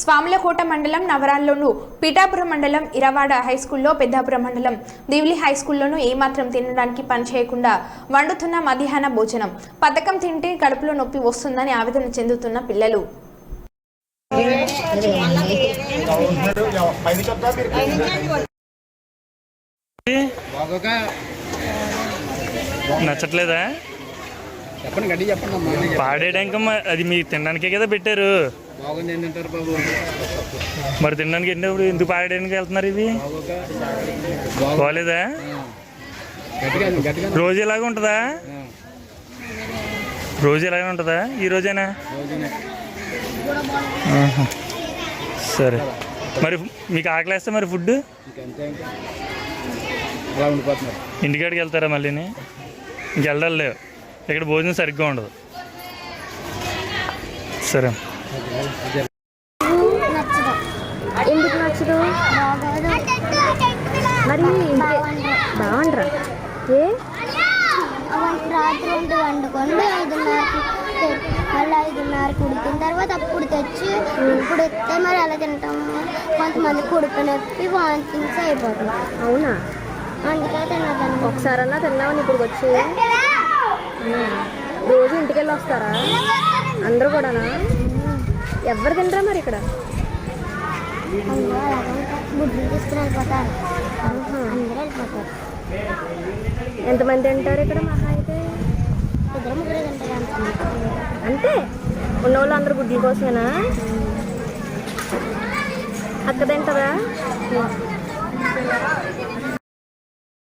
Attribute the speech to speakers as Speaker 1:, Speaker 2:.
Speaker 1: స్వాములకోట మండలం నవరాల్లోను పీఠాపురం మండలం ఇరవాడ హైస్కూల్లో పెద్దాపురం మండలం దివిలి హైస్కూల్లోనూ ఏమాత్రం తినడానికి పని చేయకుండా వండుతున్న మధ్యాహ్న భోజనం. పథకం తింటే కడుపులో నొప్పి వస్తుందని ఆవేదన చెందుతున్న పిల్లలు.
Speaker 2: నచ్చట్లేదా?
Speaker 3: చెప్పండి గడ్డి చెప్పండి అమ్మా.
Speaker 2: పాడేయడానికి అది మీరు తినడానికే కదా పెట్టారు. మరి తినడానికి వెళ్ళినప్పుడు ఎందుకు పాడేయడానికి వెళ్తున్నారు ఇది బాగోలేదా రోజు ఇలాగ ఉంటుందా? రోజు ఇలాగే ఉంటుందా ఈ రోజేనా. సరే. మరి మీకు ఆకలేస్తే మరి ఫుడ్ ఇంటికాడికి వెళ్తారా మళ్ళీని? ఇంక వెళ్ళాలి లేవు ఇక్కడ భోజనం సరిగ్గా ఉండదు. సరే.
Speaker 4: నచ్చదు ఎందుకు నచ్చదు? మరి బాగుండ్రా? ఏ?
Speaker 5: రాత్రి ఉండి వండుకొని ఐదున్నరకి మళ్ళీ ఐదున్నరకి ఉడికిన తర్వాత అప్పుడు తెచ్చి ఇప్పుడు ఎత్తే మరి ఎలా తింటాము కొంతమంది కుడుపు నొప్పి వాంతింగ్స్ అయిపోతుంది
Speaker 4: అవునా?
Speaker 5: అందుకే తినదండి
Speaker 4: ఒకసారన్నా తిన్నామని ఇప్పుడు వచ్చి? రోజు ఇంటికి వెళ్ళి వస్తారా? అందరూ కూడానా? ఎవరు తింటారా మరి ఇక్కడ?
Speaker 5: తీసుకుని
Speaker 4: ఎంతమంది తింటారు ఇక్కడ మహా అయితే?
Speaker 5: అంతే.
Speaker 4: ఉన్న వాళ్ళు అందరూ గుడ్ల కోసమేనా? అక్క తింటారా